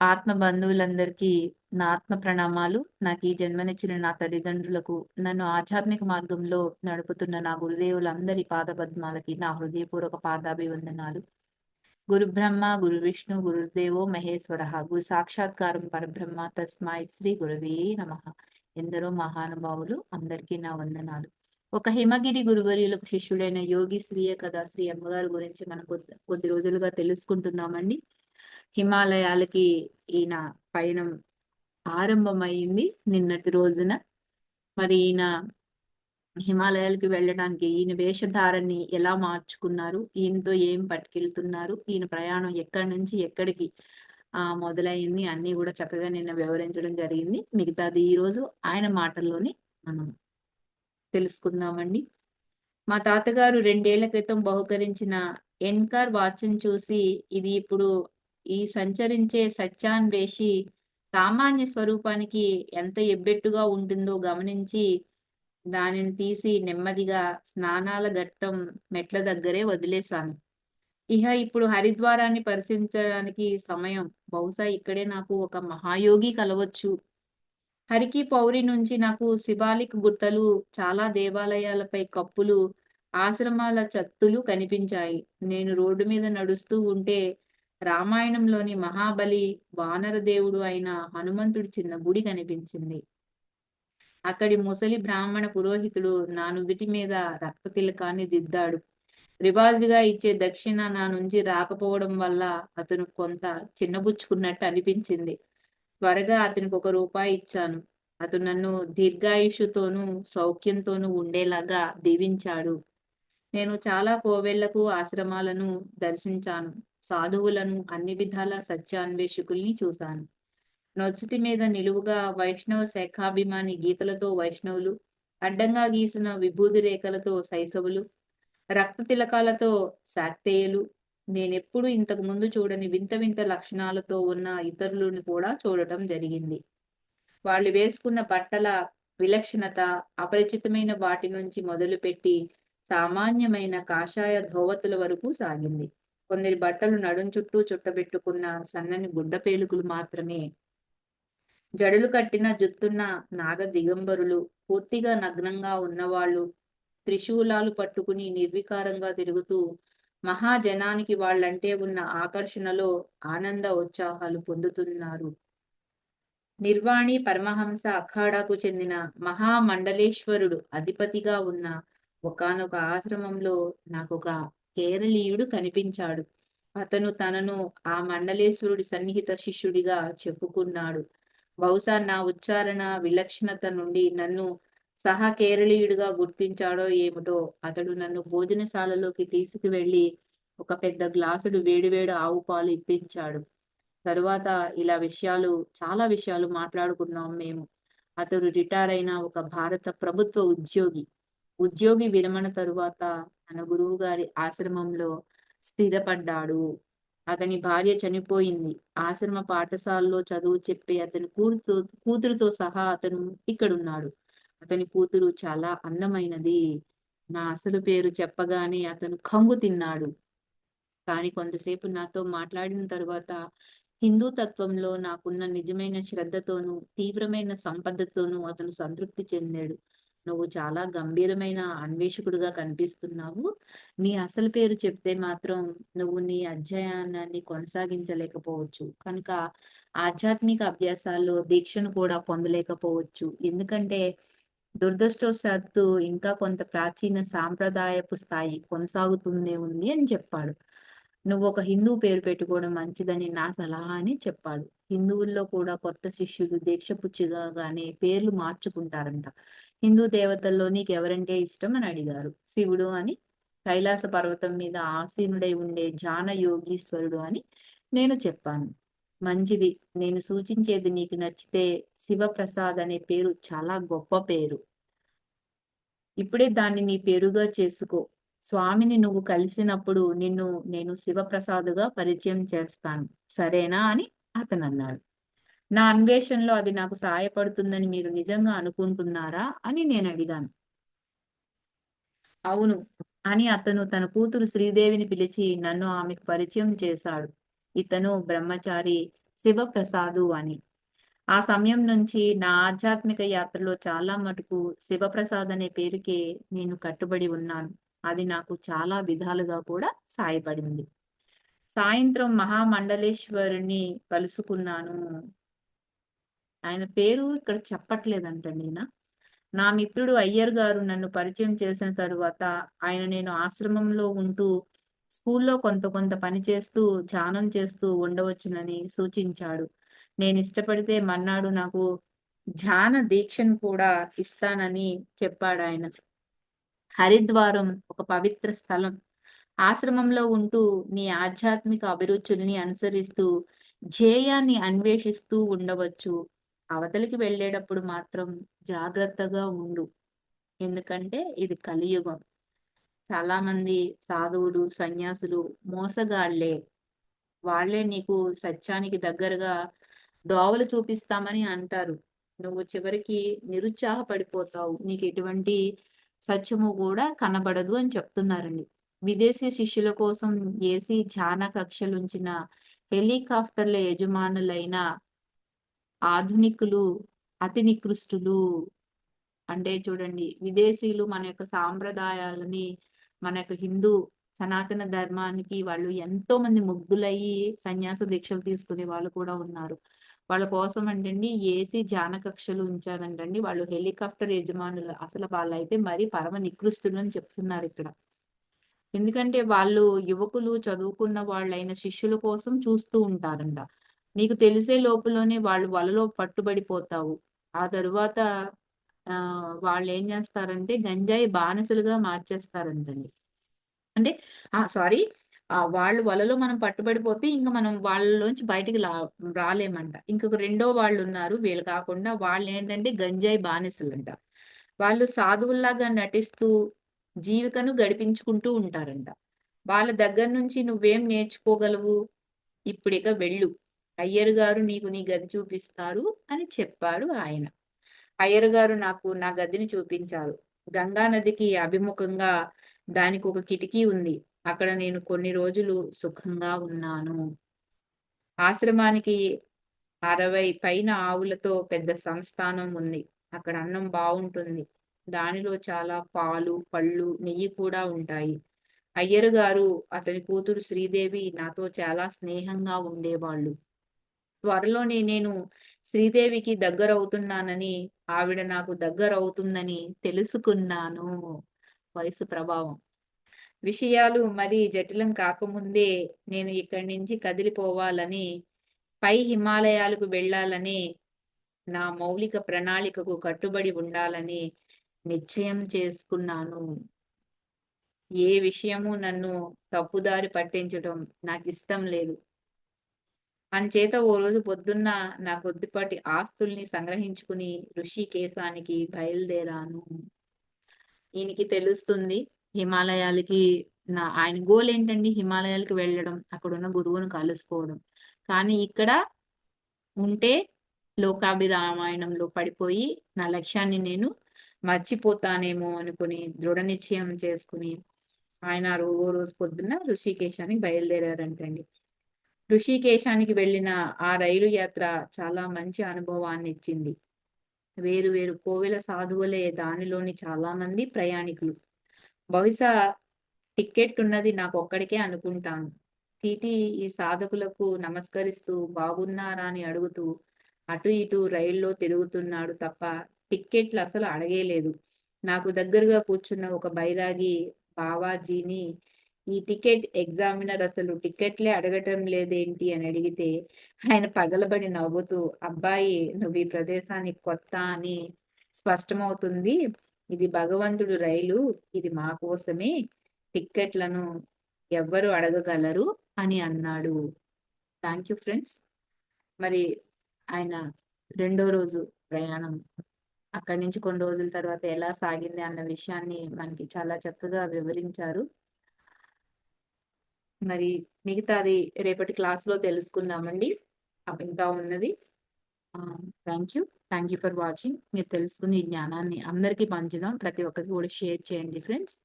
ఆత్మ బంధువులందరికీ నా ఆత్మ ప్రణామాలు. నాకు ఈ జన్మనిచ్చిన నా తల్లిదండ్రులకు, నన్ను ఆధ్యాత్మిక మార్గంలో నడుపుతున్న నా గురుదేవులందరి పాదపద్మాలకి నా హృదయపూర్వక పాదాభివందనాలు. గురు బ్రహ్మ, గురు విష్ణు, గురుదేవో మహేశ్వర గురు సాక్షాత్కారం పరబ్రహ్మ తస్మాయి శ్రీ గురువే నమః. ఎందరో మహానుభావులు అందరికీ నా వందనాలు. ఒక హిమగిరి గురువర్యులకు శిష్యుడైన యోగి స్వీయ కథ శ్రీ అమ్మగారి గురించి మనం కొద్ది కొద్ది రోజులుగా తెలుసుకుంటున్నామండి. హిమాలయాలకి ఈయన పయనం ఆరంభమైంది నిన్నటి రోజున. మరి ఈయన హిమాలయాలకి వెళ్ళడానికి ఈయన వేషధారాన్ని ఎలా మార్చుకున్నారు? ఈయనతో ఏం పట్టుకెళ్తున్నారు? ఈయన ప్రయాణం ఎక్కడి నుంచి ఎక్కడికి ఆ మొదలైంది అన్ని కూడా చక్కగా నిన్న వివరించడం జరిగింది. మిగతాది ఈరోజు ఆయన మాటల్లోనే మనం తెలుసుకుందామండి. మా తాతగారు రెండేళ్ళ క్రితం బహుకరించిన ఎన్కార్ వాచ్‌ని చూసి ఇది ఇప్పుడు ఈ సంచరించే సత్యాన్వేషి సామాన్య స్వరూపానికి ఎంత ఎబ్బెట్టుగా ఉంటుందో గమనించి దానిని తీసి నెమ్మదిగా స్నానాల ఘట్టం మెట్ల దగ్గరే వదిలేశాను. ఇహ ఇప్పుడు హరిద్వారాన్ని పరిశీలించడానికి సమయం. బహుశా ఇక్కడే నాకు ఒక మహాయోగి కలవచ్చు. హరికి పౌరి నుంచి నాకు శివాలిక్ గుట్టలు, చాలా దేవాలయాలపై కప్పులు, ఆశ్రమాల చత్తులు కనిపించాయి. నేను రోడ్డు మీద నడుస్తూ ఉంటే రామాయణంలోని మహాబలి వానర దేవుడు అయిన హనుమంతుడి చిన్న గుడి కనిపించింది. అక్కడి ముసలి బ్రాహ్మణ పురోహితుడు నా నుదుటి మీద రక్తతిలకాన్ని దిద్దాడు. రివాజుగా ఇచ్చే దక్షిణ నా నుంచి రాకపోవడం వల్ల అతను కొంత చిన్నబుచ్చుకున్నట్టు అనిపించింది. త్వరగా అతనికి ఒక రూపాయి ఇచ్చాను. అతను నన్ను దీర్ఘాయుషుతోనూ సౌఖ్యంతోనూ ఉండేలాగా దీవించాడు. నేను చాలా కోవెళ్ళకు, ఆశ్రమాలను దర్శించాను. సాధువులను, అన్ని విధాల సత్యాన్వేషకుల్ని చూశాను. నొచ్చుటి మీద నిలువుగా వైష్ణవ శాఖాభిమాని గీతలతో వైష్ణవులు, అడ్డంగా గీసిన విభూది రేఖలతో శైశవులు, రక్త తిలకాలతో శాక్తేయులు, నేనెప్పుడూ ఇంతకు ముందు చూడని వింత వింత లక్షణాలతో ఉన్న ఇతరులను కూడా చూడటం జరిగింది. వాళ్ళు వేసుకున్న బట్టల విలక్షణత అపరిచితమైన వాటి నుంచి మొదలుపెట్టి సామాన్యమైన కాషాయ ధోవతుల వరకు సాగింది. కొందరి బట్టలు నడుం చుట్టూ చుట్టబెట్టుకున్న సన్నని గుడ్డ పేలుకులు మాత్రమే. జడలు కట్టిన జుత్తున్న నాగ దిగంబరులు, పూర్తిగా నగ్నంగా ఉన్నవాళ్ళు, త్రిశూలాలు పట్టుకుని నిర్వికారంగా తిరుగుతూ మహాజనానికి వాళ్ళంటే ఉన్న ఆకర్షణలో ఆనంద ఉత్సాహాలు పొందుతున్నారు. నిర్వాణి పరమహంస అఖాడాకు చెందిన మహామండలేశ్వరుడు అధిపతిగా ఉన్న ఒకానొక ఆశ్రమంలో నాకొక కేరళీయుడు కనిపించాడు. అతను తనను ఆ మండలేశ్వరుడి సన్నిహిత శిష్యుడిగా చెప్పుకున్నాడు. బహుశా నా ఉచ్చారణ విలక్షణత నుండి నన్ను సహా కేరళీయుడిగా గుర్తించాడో ఏమిటో అతడు నన్ను భోజనశాలలోకి తీసుకువెళ్ళి ఒక పెద్ద గ్లాసుడు వేడివేడి ఆవు పాలు ఇప్పించాడు. తరువాత ఇలా విషయాలు చాలా విషయాలు మాట్లాడుకున్నాం మేము. అతడు రిటైర్ అయిన ఒక భారత ప్రభుత్వ ఉద్యోగి. ఉద్యోగి విరమణ తరువాత తన గురువు గారి ఆశ్రమంలో స్థిరపడ్డాడు. అతని భార్య చనిపోయింది. ఆశ్రమ పాఠశాలలో చదువు చెప్పే అతని కూతురుతో కూతురుతో సహా అతను ఇక్కడున్నాడు. అతని కూతురు చాలా అందమైనది. నా అసలు పేరు చెప్పగానే అతను కంగు తిన్నాడు. కానీ కొంతసేపు నాతో మాట్లాడిన తరువాత హిందూ తత్వంలో నాకున్న నిజమైన శ్రద్ధతోనూ, తీవ్రమైన సంపదతోనూ అతను సంతృప్తి చెందాడు. నువ్వు చాలా గంభీరమైన అన్వేషకుడిగా కనిపిస్తున్నావు. నీ అసలు పేరు చెప్తే మాత్రం నువ్వు నీ అధ్యయనాన్ని కొనసాగించలేకపోవచ్చు. కనుక ఆధ్యాత్మిక అభ్యాసాల్లో దీక్షను కూడా పొందలేకపోవచ్చు. ఎందుకంటే దురదృష్టవశాత్తు ఇంకా కొంత ప్రాచీన సాంప్రదాయపు స్థాయి కొనసాగుతూనే ఉంది అని చెప్పాడు. నువ్వు ఒక హిందూ పేరు పెట్టుకోవడం మంచిదని నా సలహా అని చెప్పాడు. హిందువుల్లో కూడా కొత్త శిష్యులు దీక్షపుచ్చుగా గానే పేర్లు మార్చుకుంటారంట. హిందూ దేవతల్లో నీకు ఎవరంటే ఇష్టం అని అడిగారు. శివుడు అని, కైలాస పర్వతం మీద ఆసీనుడై ఉండే ధ్యాన యోగీశ్వరుడు అని నేను చెప్పాను. మంచిది. నేను సూచించేది నీకు నచ్చితే శివప్రసాద్ అనే పేరు చాలా గొప్ప పేరు. ఇప్పుడే దాన్ని నీ పేరుగా చేసుకో. స్వామిని నువ్వు కలిసినప్పుడు నిన్ను నేను శివప్రసాదుగా పరిచయం చేస్తాను. సరేనా అని అతను అన్నాడు నా అన్వేషణలో అది నాకు సాయపడుతుందని మీరు నిజంగా అనుకుంటున్నారా? అని నేను అడిగాను అవును. అని అతను తన కూతురు శ్రీదేవిని పిలిచి నన్ను ఆమెకు పరిచయం చేశాడు. ఇతను బ్రహ్మచారి శివప్రసాదు అని. ఆ సమయం నుంచి నా ఆధ్యాత్మిక యాత్రలో చాలా మటుకు శివప్రసాద్ అనే పేరుకే నేను కట్టుబడి ఉన్నాను. అది నాకు చాలా విధాలుగా కూడా సాయపడింది. సాయంత్రం మహామండలేశ్వరుని కలుసుకున్నాను. ఆయన పేరు ఇక్కడ చెప్పట్లేదంటండి ఈయన. నా మిత్రుడు అయ్యర్ గారు నన్ను పరిచయం చేసిన తరువాత ఆయన నేను ఆశ్రమంలో ఉంటూ స్కూల్లో కొంత కొంత పని చేస్తూ, ధ్యానం చేస్తూ ఉండవచ్చునని సూచించాడు. నేను ఇష్టపడితే మన్నాడు నాకు ధ్యాన దీక్షను కూడా ఇస్తానని చెప్పాడు ఆయన హరిద్వారం ఒక పవిత్ర స్థలం. ఆశ్రమంలో ఉంటూ నీ ఆధ్యాత్మిక అభిరుచుల్ని అనుసరిస్తూ ధ్యేయాన్ని అన్వేషిస్తూ ఉండవచ్చు. అవతలికి వెళ్ళేటప్పుడు మాత్రం జాగ్రత్తగా ఉండు. ఎందుకంటే ఇది కలియుగం. చాలామంది సాధువులు, సన్యాసులు మోసగాళ్ళే. వాళ్ళే నీకు సత్యానికి దగ్గరగా దోవలు చూపిస్తామని అంటారు. నువ్వు చివరికి నిరుత్సాహపడిపోతావు. నీకు ఎటువంటి సత్యము కూడా కనబడదు అని చెప్తున్నారండి. విదేశీ శిష్యుల కోసం ఏసీ ధ్యాన కక్షలుంచిన హెలికాప్టర్ల యజమానులైన ఆధునికులు అతి నికృష్టులు. అంటే చూడండి విదేశీయులు మన యొక్క సాంప్రదాయాలని, మన యొక్క హిందూ సనాతన ధర్మానికి వాళ్ళు ఎంతో మంది ముగ్ధులయ్యి సన్యాస దీక్షలు తీసుకునే వాళ్ళు కూడా ఉన్నారు. వాళ్ళ కోసం అంటండి ఏసీ ధ్యాన కక్షలు ఉంచారంటండి. వాళ్ళు హెలికాప్టర్ యజమానులు. అసలు వాళ్ళైతే మరి పరమ నికృష్టులు అని చెప్తున్నారు ఇక్కడ ఎందుకంటే వాళ్ళు యువకులు, చదువుకున్న వాళ్ళైన శిష్యుల కోసం చూస్తూ ఉంటారంట. నీకు తెలిసే లోపలనే వాళ్ళు వలలో పట్టుబడిపోతావు. ఆ తరువాత వాళ్ళు ఏం చేస్తారంటే గంజాయి బానిసలుగా మార్చేస్తారంటండి. అంటే ఆ! సారీ. ఆ వాళ్ళు వలలో మనం పట్టుబడిపోతే ఇంకా మనం వాళ్ళలోంచి బయటికి లా రాలేమంట. ఇంకొక రెండో వాళ్ళు ఉన్నారు వీళ్ళు కాకుండా వాళ్ళు ఏంటంటే గంజాయి బానిసలంట. వాళ్ళు సాధువుల్లాగా నటిస్తూ జీవికను గడిపించుకుంటూ ఉంటారంట. వాళ్ళ దగ్గర నుంచి నువ్వేం నేర్చుకోగలవు? ఇప్పుడిక వెళ్ళు. అయ్యర్ గారు నీకు నీ గది చూపిస్తారు అని చెప్పాడు ఆయన. అయ్యర్ గారు నాకు నా గదిని చూపించారు. గంగా నదికి అభిముఖంగా ఒక కిటికీ ఉంది. అక్కడ నేను కొన్ని రోజులు సుఖంగా ఉన్నాను. ఆశ్రమానికి 60 పైన ఆవులతో పెద్ద సంస్థానం ఉంది. అక్కడ అన్నం బాగుంటుంది దానిలో చాలా పాలు, పళ్ళు, నెయ్యి కూడా ఉంటాయి. అయ్యర్ గారు, అతని కూతురు శ్రీదేవి నాతో చాలా స్నేహంగా ఉండేవాళ్ళు. త్వరలోనే నేను శ్రీదేవికి దగ్గరవుతున్నానని, ఆవిడ నాకు దగ్గరవుతుందని తెలుసుకున్నాను. వయసు ప్రభావం. విషయాలు మరీ జటిలం కాకముందే నేను ఇక్కడి నుంచి కదిలిపోవాలని, పై హిమాలయాలకు వెళ్ళాలని, నా మౌలిక ప్రణాళికకు కట్టుబడి ఉండాలని నిశ్చయం చేసుకున్నాను. ఏ విషయము నన్ను తప్పుదారి నాకు ఇష్టం లేదు. అంచేత ఓ రోజు పొద్దున్న నా కొద్దిపాటి ఆస్తుల్ని సంగ్రహించుకుని ఋషికేశానికి బయలుదేరాను. ఈయనకి తెలుస్తుంది హిమాలయాలకి నా ఆయన గోల్ ఏంటండి హిమాలయాలకి వెళ్ళడం. అక్కడున్న గురువును కలుసుకోవడం. కానీ ఇక్కడ ఉంటే లోకాభిరామాయణంలో పడిపోయి నా లక్ష్యాన్ని నేను మర్చిపోతానేమో అనుకుని దృఢ నిశ్చయం చేసుకుని ఆయన ఓ రోజు పొద్దున్న ఋషికేశానికి బయలుదేరారంటండి. ఋషికేశానికి వెళ్ళిన ఆ రైలు యాత్ర చాలా మంచి అనుభవాన్ని ఇచ్చింది వేరు వేరు కోవెల సాధువులే దానిలోని చాలా మంది ప్రయాణికులు. బహుశా టిక్కెట్ ఉన్నది నాకు ఒక్కడికే అనుకుంటాను. టీటీ ఈ సాధకులకు నమస్కరిస్తూ బాగున్నారా అని అడుగుతూ అటు ఇటు రైల్లో తిరుగుతున్నాడు తప్ప టిక్కెట్లు అసలు అడగేలేదు. నాకు దగ్గరగా కూర్చున్న ఒక బైరాగి బావాజీని ఈ టికెట్ ఎగ్జామినర్ అసలు టికెట్లే అడగటం లేదేంటి అని అడిగితే ఆయన పగలబడి నవ్వుతూ అబ్బాయి నువ్వు ఈ ప్రదేశానికి కొత్త అని స్పష్టమవుతుంది. ఇది భగవంతుడు రైలు. ఇది మా కోసమే. టిక్కెట్లను ఎవ్వరు అడగగలరు అని అన్నాడు. Thank you friends. మరి ఆయన రెండో రోజు ప్రయాణం అక్కడి నుంచి కొన్ని రోజుల తర్వాత ఎలా సాగింది అన్న విషయాన్ని మనకి చాలా చక్కగా వివరించారు. మరి మిగతాది రేపటి క్లాస్‌లో తెలుసుకుందామండి. ఇంకా ఉన్నది. Thank you. Thank you for watching. మీరు తెలుసుకుని ఈ జ్ఞానాన్ని అందరికీ పంచుదాం. ప్రతి ఒక్కరికి కూడా షేర్ చేయండి ఫ్రెండ్స్.